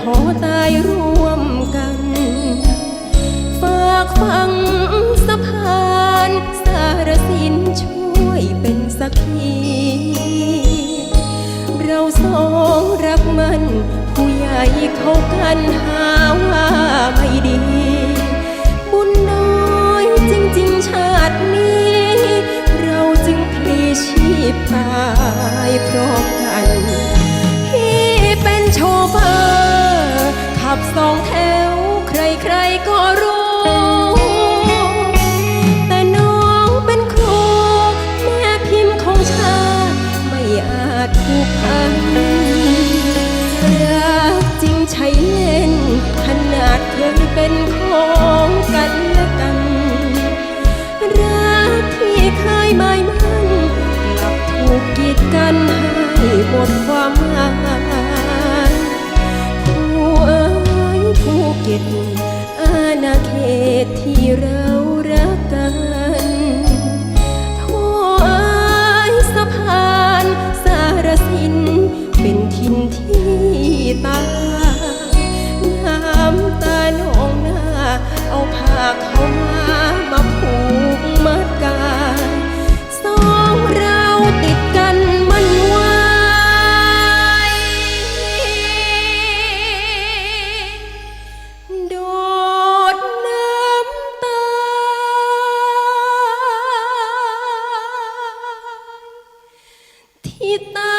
ขอตายร่วมกัน ฝากฟังสะพานสารสินช่วยเป็นสักที เราสองรักมัน ผู้ใหญ่เขากันหาว่า ผูกพันรักจริงใช้เล่น ขนาดเคยเป็นของกันและกัน รักที่เคยหมายมั่นกลับถูกกีดกันให้หมดความหมายผู้เอ๋ยผู้เก็บอาณาเขตที่รัก เอาผ้าเขามามาผูกมัดกายสองเราติดกันมันไว้โดดน้ำตา ที่ตา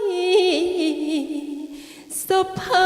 ยสะพา